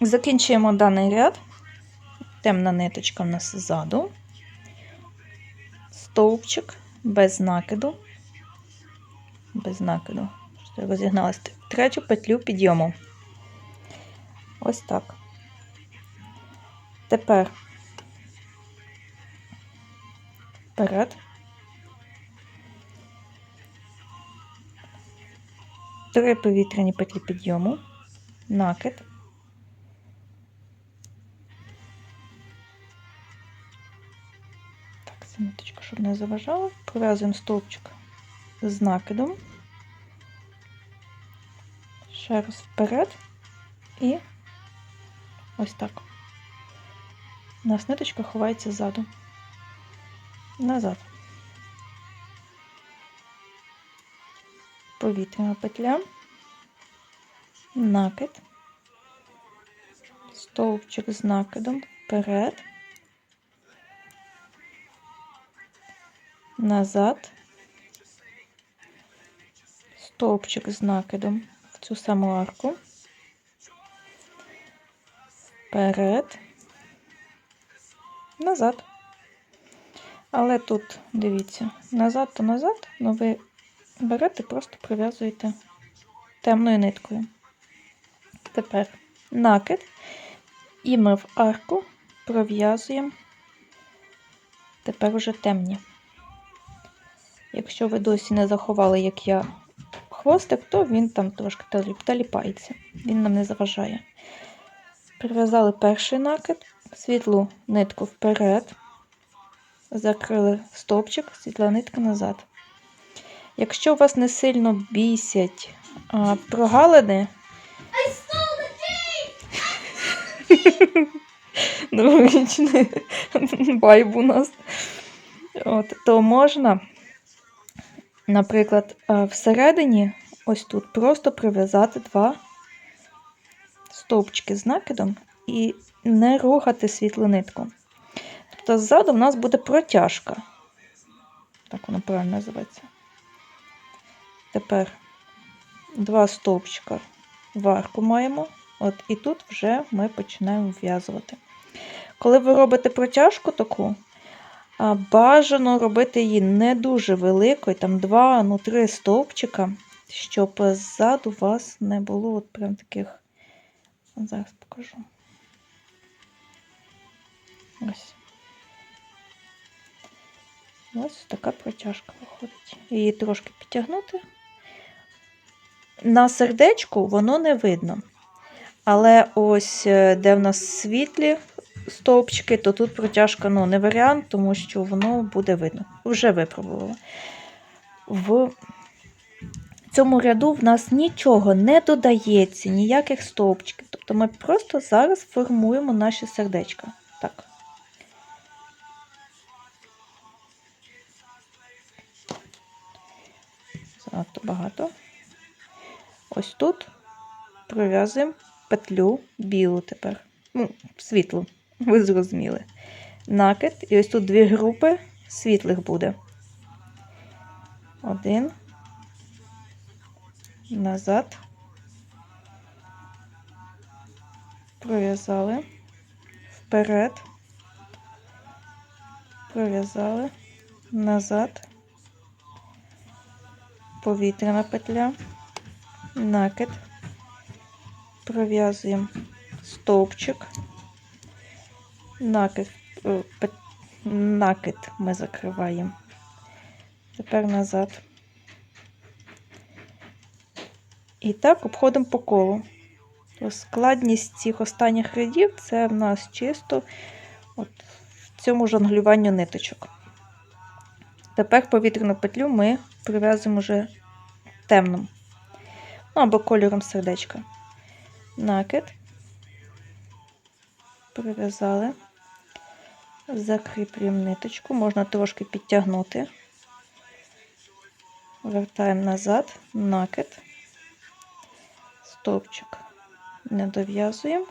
Закінчуємо даний ряд. Темна ниточка в нас ззаду. Стовпчик без накиду. Без накиду. Що я Розігналась третю петлю підйому. Ось так. Тепер вперед. Три повітряні петлі підйому, накид. Ниточка, щоб не заважала. Пров'язуємо стовпчик з накидом. Ще раз вперед і ось так. У нас ниточка ховається ззаду. Назад. Повітряна петля, накид, стовпчик з накидом вперед, назад, стовпчик з накидом в цю саму арку, вперед, назад. Але тут, дивіться, назад то назад, але ви берете, просто прив'язуєте темною ниткою. Тепер накид, і ми в арку пров'язуємо тепер уже темні. Якщо ви досі не заховали, як я хвостик, то він там трошки таліпається, він нам не заважає. Прив'язали перший накид, світлу нитку вперед, закрили стовпчик, світла нитка назад. Якщо вас не сильно бісять а, прогалини, новорічний байб у нас, от, то можна, наприклад, всередині, ось тут, просто прив'язати два стовпчики з накидом і не рухати світлу нитку. Тобто ззаду в нас буде протяжка. Так воно правильно називається. Тепер два стовпчика в арку маємо. От І тут вже ми починаємо вв'язувати. Коли ви робите протяжку таку, бажано робити її не дуже великою, там два, ну три стовпчика, щоб ззаду у вас не було от прям таких. Зараз покажу. Ось. Ось така протяжка виходить. Її трошки підтягнути. На сердечку воно не видно. Але ось е, де в нас світлі стовпчики, то тут протяжка ну, не варіант, тому що воно буде видно. Вже випробувала. В цьому ряду в нас нічого не додається, ніяких стовпчиків. Тобто ми просто зараз формуємо наші сердечка. Так. Занадто багато. Ось тут пров'язуємо петлю білу тепер. Ну, світлу, ви зрозуміли. Накид. І ось тут дві групи світлих буде. Один. Назад. Пров'язали. Вперед. Пров'язали. Назад. Повітряна петля накид, пров'язуємо стовпчик, накид, е, накид ми закриваємо. Тепер назад. І так обходимо по колу. Складність цих останніх рядів це в нас чисто от в цьому жонглюванню ниточок. Тепер повітряну петлю ми прив'язуємо вже темним ну, або кольором сердечка. Накид, прив'язали, закріплюємо ниточку, можна трошки підтягнути, вертаємо назад, накид, стовпчик не дов'язуємо.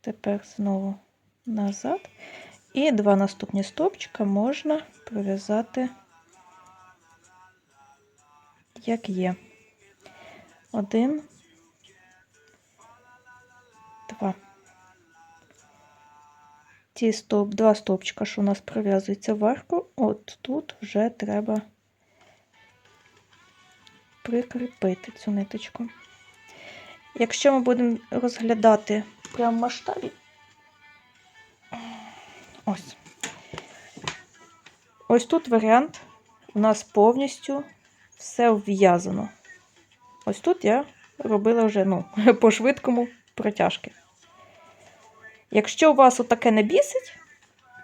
Тепер знову назад. І два наступні стовпчика можна прив'язати як є. Один, два. Ті стоп, два стовпчика, що у нас пров'язуються в от тут вже треба прикріпити цю ниточку. Якщо ми будемо розглядати прямо в масштабі, ось. Ось тут варіант у нас повністю все вв'язано. Ось тут я робила вже ну, по швидкому протяжки. Якщо вас отаке не бісить,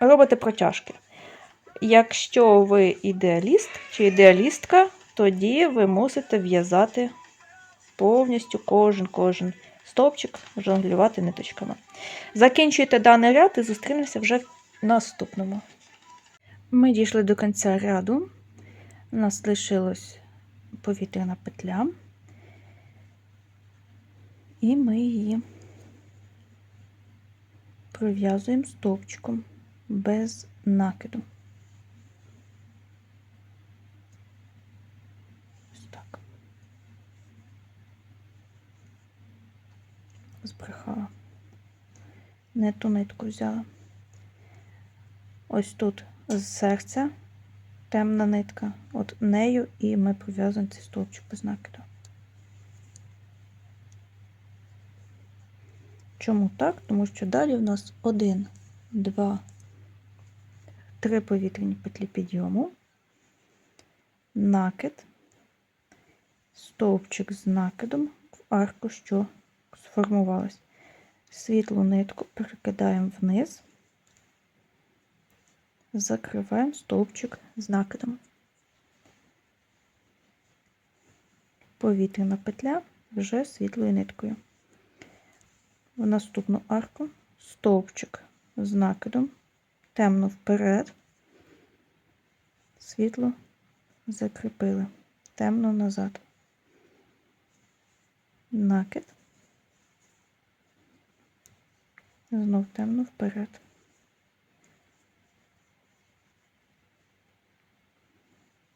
робите протяжки. Якщо ви ідеаліст чи ідеалістка, тоді ви мусите в'язати повністю кожен кожен стовпчик, жонглювати ниточками. Закінчуйте даний ряд і зустрінемося вже в наступному. Ми дійшли до кінця ряду. У нас лишилась повітряна петля, і ми її пров'язуємо стовпчиком без накиду. Ось так. Збрехала. Не ту нитку взяла. Ось тут з серця темна нитка. От нею і ми пров'язуємо цей стовпчик без накиду. Чому так? Тому що далі в нас один, два, три повітряні петлі підйому, накид, стовпчик з накидом в арку, що сформувалась. Світлу нитку перекидаємо вниз, закриваємо стовпчик з накидом. Повітряна петля вже світлою ниткою в наступну арку. Стовпчик з накидом, темно вперед, світло закріпили, темно назад, накид, знов темно вперед.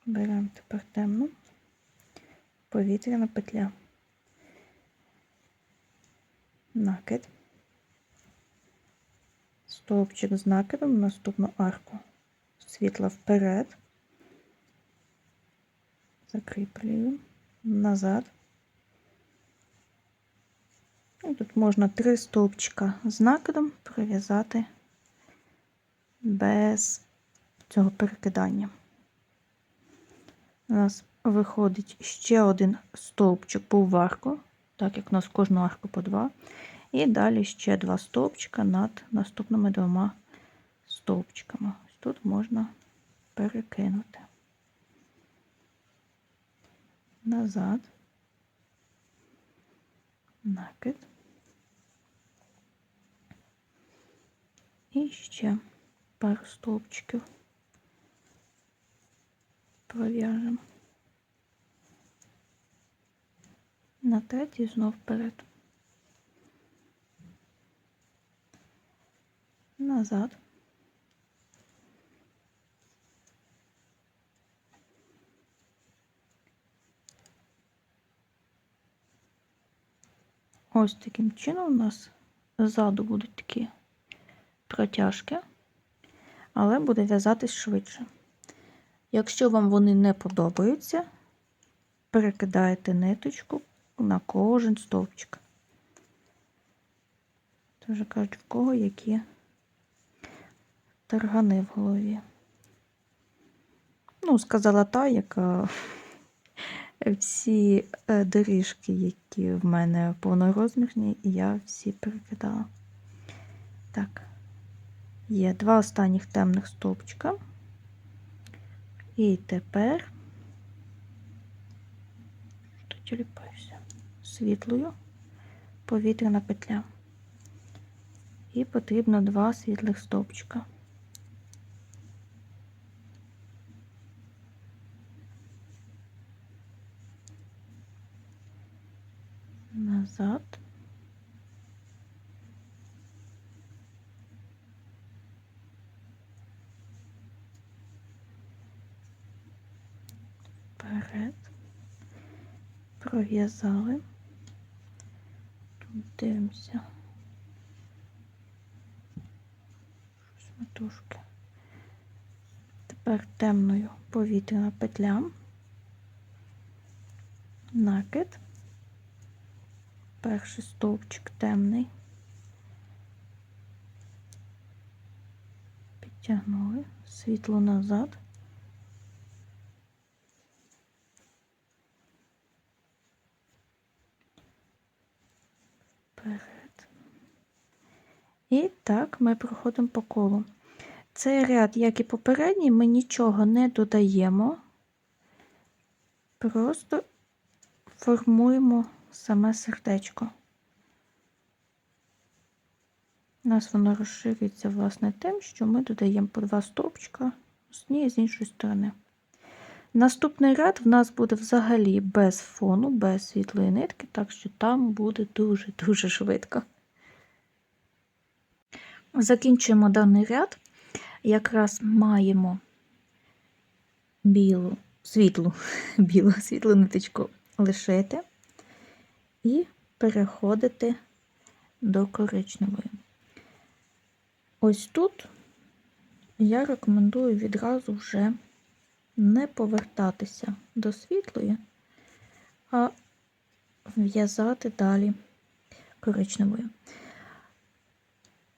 Беремо тепер темну. Повітряна петля накид, стовпчик з накидом, наступну арку. Світла вперед, закріплюю, назад. І тут можна три стовпчика з накидом прив'язати без цього перекидання. У нас виходить ще один стовпчик по варку так як у нас кожну арку по два. І далі ще два стовпчика над наступними двома стовпчиками. Ось тут можна перекинути назад, накид. І ще пару стовпчиків пров'яжемо. На третій знов вперед. Назад. Ось таким чином у нас ззаду будуть такі протяжки, але буде в'язатись швидше. Якщо вам вони не подобаються, перекидаєте ниточку на кожен стовпчик. Вже кажуть, в кого які таргани в голові. Ну, сказала та, яка всі е, доріжки, які в мене повнорозмірні, я всі перекидала. Так, є два останніх темних стовпчика. І тепер що світлою повітряна петля. І потрібно два світлих стовпчика. Назад. Вперед пров'язали. Дивимося. Щось матушки. Тепер темною повітряна петля, накид, перший стовпчик темний. Підтягнули світло назад. Так ми проходимо по колу. Цей ряд, як і попередній, ми нічого не додаємо, просто формуємо саме сердечко. У нас воно розширюється, власне, тим, що ми додаємо по два стовпчика з однієї з іншої сторони. Наступний ряд в нас буде взагалі без фону, без світлої нитки, так що там буде дуже-дуже швидко. Закінчуємо даний ряд. Якраз маємо білу, світлу, білу світлу ниточку лишити і переходити до коричневої. Ось тут я рекомендую відразу вже не повертатися до світлої, а в'язати далі коричневою.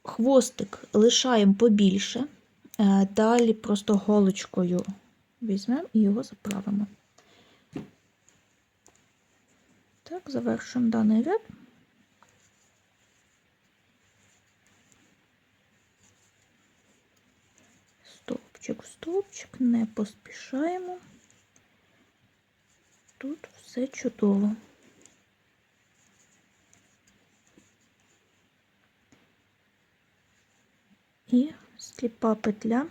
Хвостик лишаємо побільше, е, далі просто голочкою візьмемо і його заправимо. Так, завершуємо даний ряд. Стовпчик в стовпчик, не поспішаємо. Тут все чудово. І сліпа петля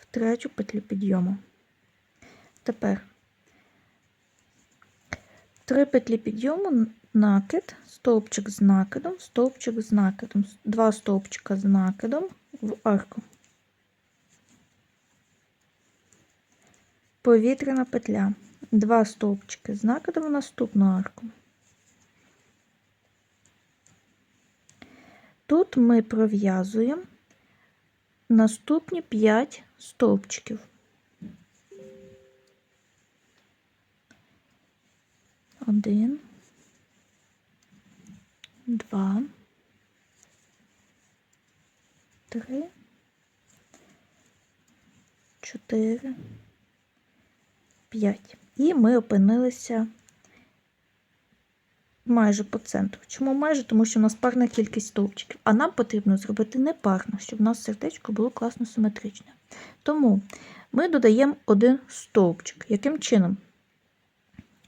в третю петлю підйому. Тепер три петлі підйому, накид, стовпчик з накидом, стовпчик з накидом, два стовпчика з накидом в арку. Повітряна петля, два стовпчики з накидом в наступну арку. Тут ми пров'язуємо наступні 5 стовпчиків. Один, два, три, чотири, п'ять. І ми опинилися майже по центру. Чому майже? Тому що у нас парна кількість стовпчиків, а нам потрібно зробити не парно, щоб у нас сердечко було класно симетричне. Тому ми додаємо один стовпчик. Яким чином?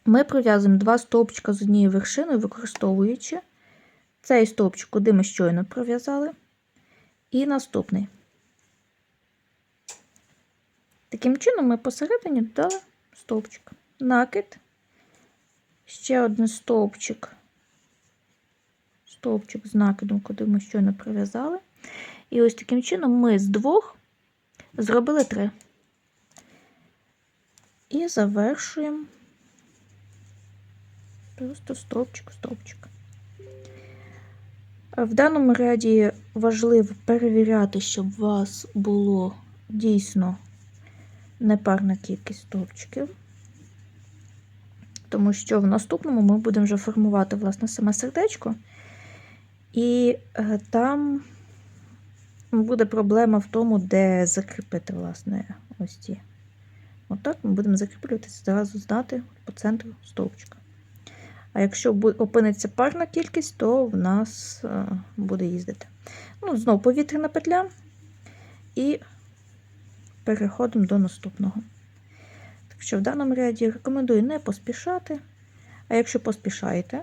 Ми пров'язуємо два стовпчика з однією вершиною, використовуючи цей стовпчик, куди ми щойно пров'язали, і наступний. Таким чином, ми посередині додали стовпчик. Накид, ще один стовпчик, стовпчик з накидом, куди ми щойно пров'язали. І ось таким чином ми з двох зробили три. І завершуємо просто стовпчик, стовпчик. В даному ряді важливо перевіряти, щоб у вас було дійсно непарна кількість стовпчиків, тому що в наступному ми будемо вже формувати власне саме сердечко, і е, там буде проблема в тому, де закріпити, власне, ось ці. Отак ми будемо закріплюватися, зразу знати по центру стовпчика. А якщо опиниться парна кількість, то в нас е, буде їздити. Ну, Знову повітряна петля і переходимо до наступного. Що в даному ряді рекомендую не поспішати. А якщо поспішаєте,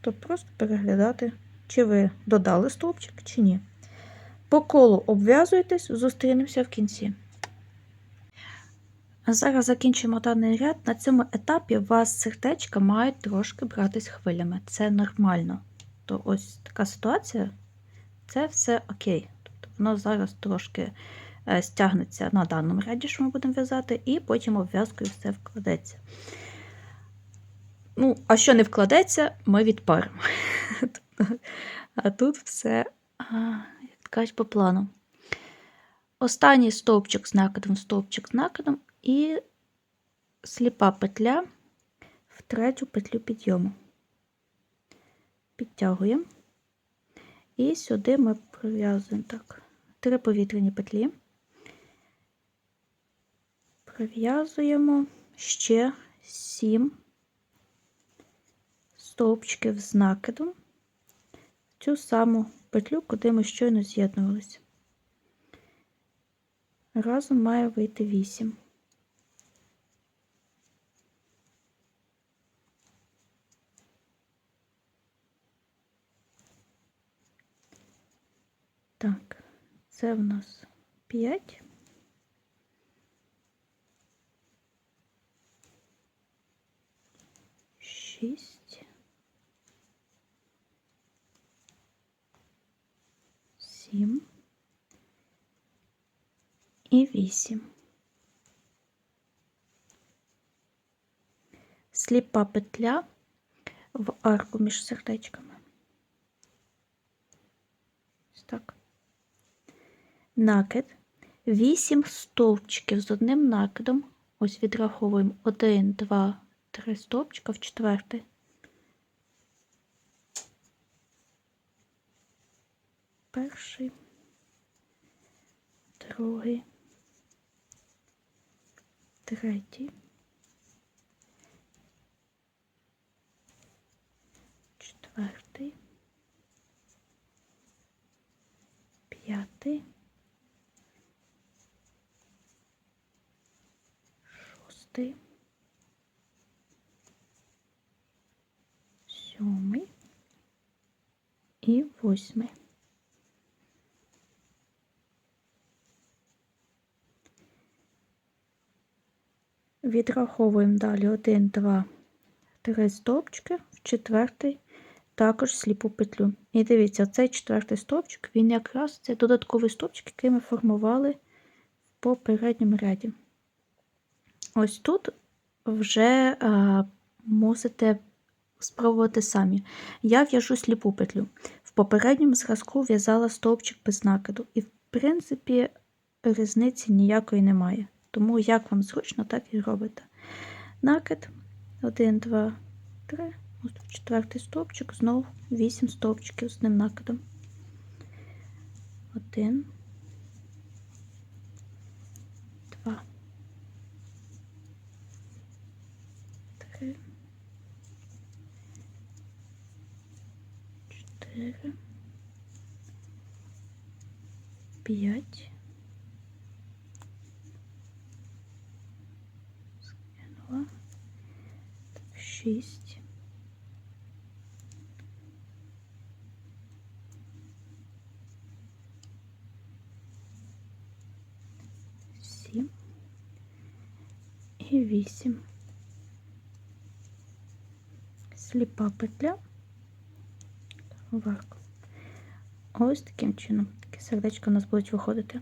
то просто переглядати, чи ви додали стовпчик, чи ні. По колу обв'язуйтесь, зустрінемося в кінці. Зараз закінчимо даний ряд. На цьому етапі у вас сердечка мають трошки братись хвилями. Це нормально. То ось така ситуація, це все окей. Тобто воно зараз трошки стягнеться на даному ряді, що ми будемо в'язати, і потім обв'язкою все вкладеться. Ну, а що не вкладеться, ми відпаримо. А тут все, як по плану. Останній стовпчик з накидом, стовпчик з накидом і сліпа петля в третю петлю підйому. Підтягуємо. І сюди ми прив'язуємо так, три повітряні петлі. Прив'язуємо ще 7 стовпчиків з накидом в цю саму петлю, куди ми щойно з'єднувалися. Разом має вийти 8. Так, це в нас 5. Шість. Сім. І вісім. Сліпа петля в арку між сердечками. Так. Накид. 8 стовпчиків з одним накидом. Ось відраховуємо 1, 2, 3 стовпчика в четвертий. Перший, другий, третій, четвертий, п'ятий, шостий, і восьмий. Відраховуємо далі 1, 2, 3 стовпчики в четвертий також сліпу петлю. І дивіться, цей четвертий стовпчик, він якраз це додатковий стовпчик, який ми формували в попередньому ряді. Ось тут вже а, мусите спробувати самі. Я в'яжу сліпу петлю. В попередньому зразку в'язала стовпчик без накиду. І, в принципі, різниці ніякої немає. Тому як вам зручно, так і робите. Накид 1, 2, 3. Ось четвертий стовпчик, знову 8 стовпчиків з ним накидом. 1, 4, 5, скинула, шість, сім і вісім. Сліпа петля в. Ось таким чином. Такі сердечко у нас будуть виходити.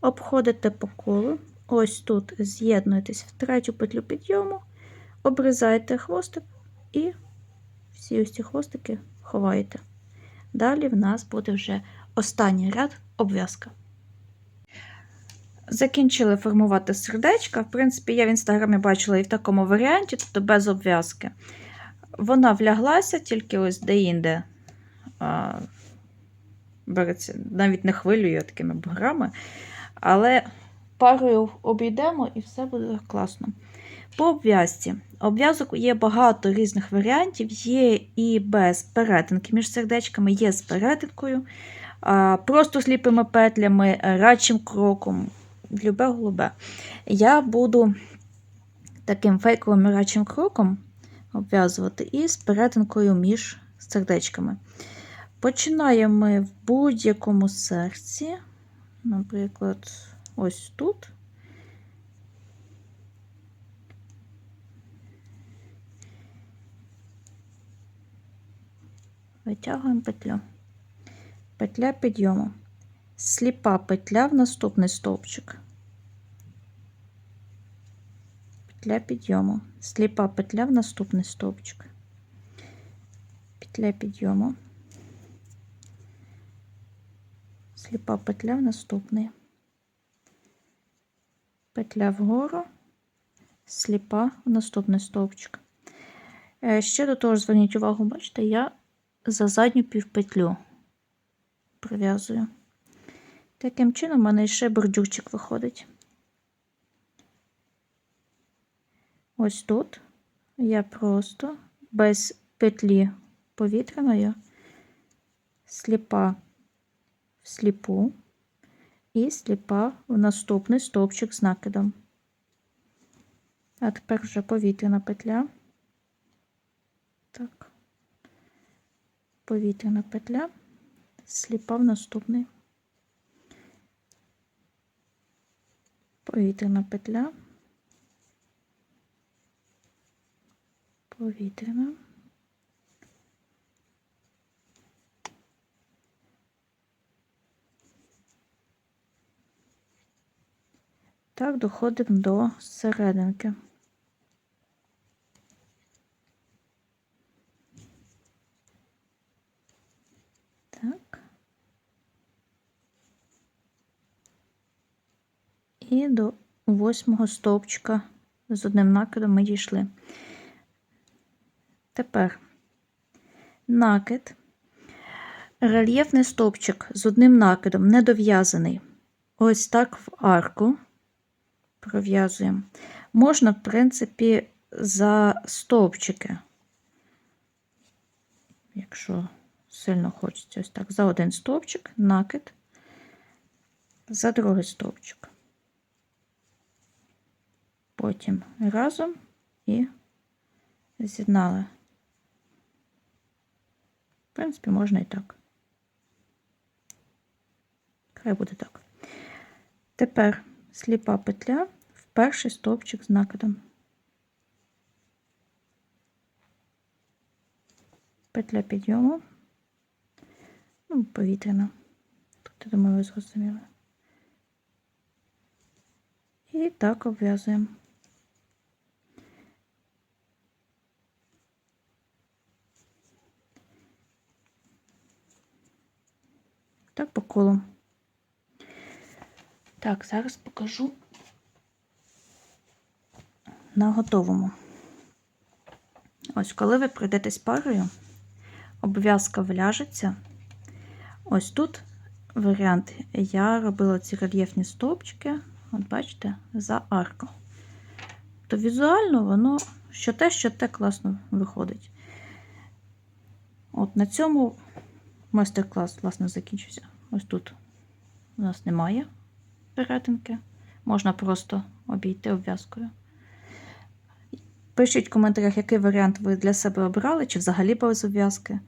Обходите по колу. Ось тут з'єднуєтесь в третю петлю підйому, обрізаєте хвостик і всі ось ці хвостики ховаєте. Далі в нас буде вже останній ряд обв'язка. Закінчили формувати сердечка. В принципі, я в інстаграмі бачила і в такому варіанті, тобто без обв'язки. Вона вляглася, тільки ось де-інде береться, навіть не хвилює такими буграми. Але парою обійдемо і все буде класно. По обв'язці. Обв'язок є багато різних варіантів, є і без перетинки між сердечками, є з перетинкою, просто сліпими петлями, радчим кроком, любе голубе. Я буду таким фейковим радчим кроком обв'язувати і з перетинкою між сердечками. Починаємо ми в будь-якому серці, наприклад, ось тут. Витягуємо петлю. Петля підйому. Сліпа петля в наступний стовпчик. Петля підйому. Сліпа петля в наступний стовпчик. Петля підйому. Сліпа петля в наступний. петля вгору, сліпа в наступний стовпчик. Е, Ще до того зверніть увагу, бачите, я за задню півпетлю прив'язую. Таким чином, в мене ще бордюрчик виходить. Ось тут я просто без петлі повітряної сліпа сліпу і сліпа в наступний стовпчик з накидом. А тепер вже повітряна петля. Так. Повітряна петля, сліпа в наступний. Повітряна петля. Повітряна. Так, доходимо до серединки. Так. І до восьмого стовпчика з одним накидом ми дійшли. Тепер накид, рельєфний стовпчик з одним накидом, не дов'язаний. Ось так в арку пров'язуємо. Можна, в принципі, за стовпчики, якщо сильно хочеться, ось так, за один стовпчик, накид, за другий стовпчик. Потім разом і з'єднали. В принципі, можна і так. Хай буде так. Тепер сліпа петля в перший стовпчик з накидом. Петля підйому, ну, повітряна. Тут, я думаю, ви зрозуміли. І так обв'язуємо. Так по колу. Так, зараз покажу на готовому. Ось, коли ви пройдетесь парою, обв'язка вляжеться. Ось тут варіант. Я робила ці рельєфні стовпчики, от бачите, за арку. То візуально воно що те, що те класно виходить. От на цьому майстер-клас, власне, закінчився. Ось тут у нас немає перетинки. Можна просто обійти обв'язкою. Пишіть в коментарях, який варіант ви для себе обрали, чи взагалі без обв'язки,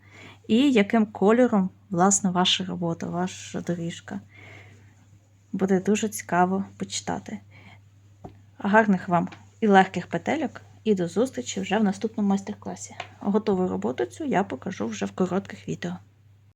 і яким кольором, власне, ваша робота, ваша доріжка. Буде дуже цікаво почитати. Гарних вам і легких петельок, і до зустрічі вже в наступному майстер-класі. Готову роботу цю я покажу вже в коротких відео.